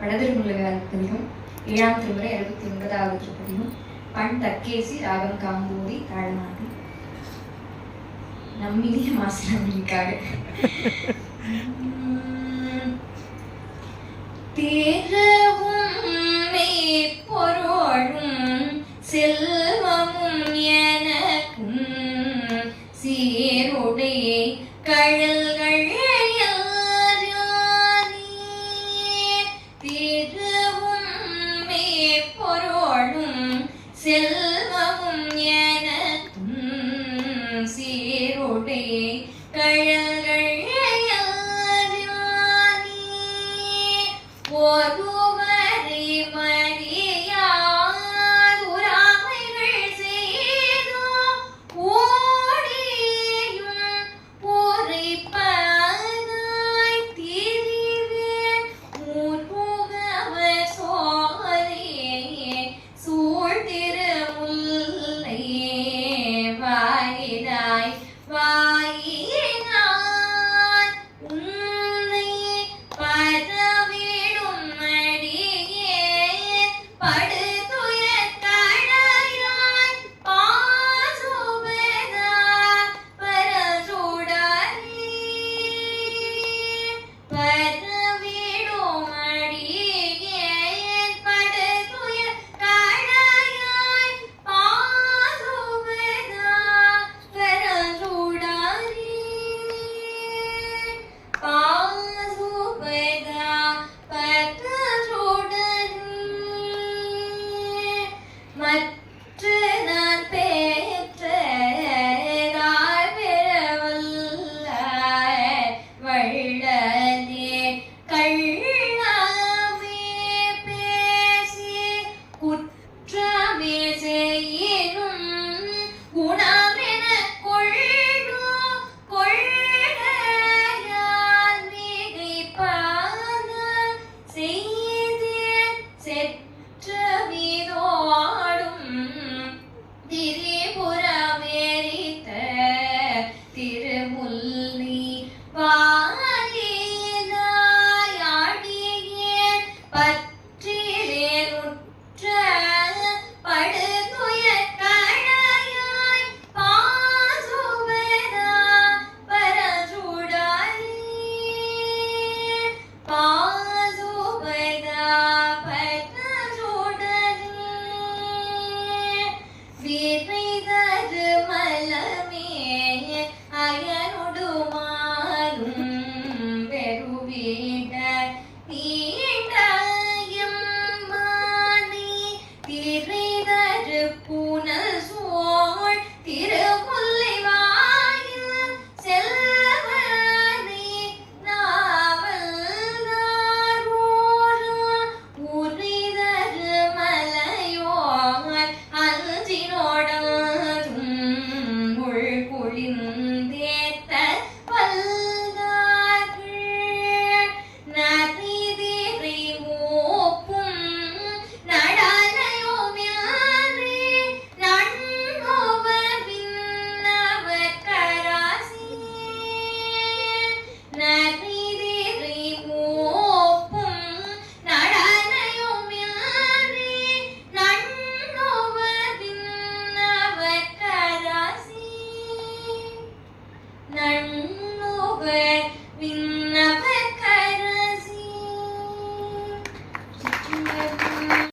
வடதில் உள்ள திருப்பதியும் ஏழாம் திருமுறை எழுபத்தி ஒன்பதாவது திருப்பதியும் பண் தக்கேசி ராகம் காம்பூரி தாழமாடி. நம்மிதிய மாசிரமணிக்காக தேரவும் பொருளும் செல்வமும் எனக்கும் சீருடைய கழல் 我就 nắng về mình